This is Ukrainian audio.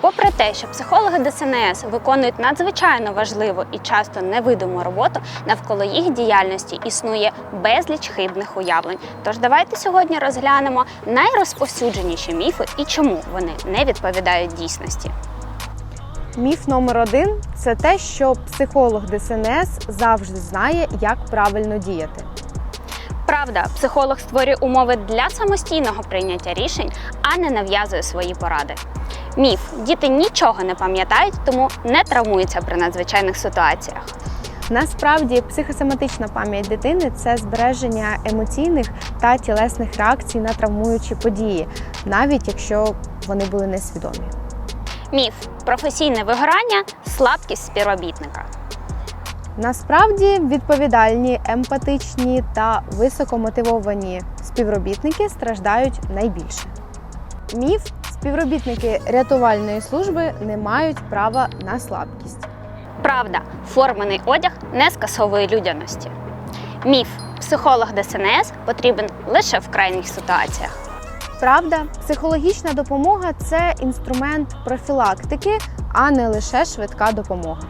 Попри те, що психологи ДСНС виконують надзвичайно важливу і часто невидиму роботу, навколо їх діяльності існує безліч хибних уявлень. Тож давайте сьогодні розглянемо найрозповсюдженіші міфи і чому вони не відповідають дійсності. Міф номер один це те, що психолог ДСНС завжди знає, як правильно діяти. Правда, психолог створює умови для самостійного прийняття рішень, а не нав'язує свої поради. Міф: діти нічого не пам'ятають, тому не травмуються при надзвичайних ситуаціях. Насправді, психосоматична пам'ять дитини це збереження емоційних та тілесних реакцій на травмуючі події, навіть якщо вони були несвідомі. Міф професійне вигорання слабкість співробітника. Насправді відповідальні, емпатичні та високомотивовані співробітники страждають найбільше. Міф співробітники рятувальної служби не мають права на слабкість. Правда, формений одяг не скасовує людяності. Міф психолог ДСНС потрібен лише в крайніх ситуаціях. Правда, психологічна допомога це інструмент профілактики, а не лише швидка допомога.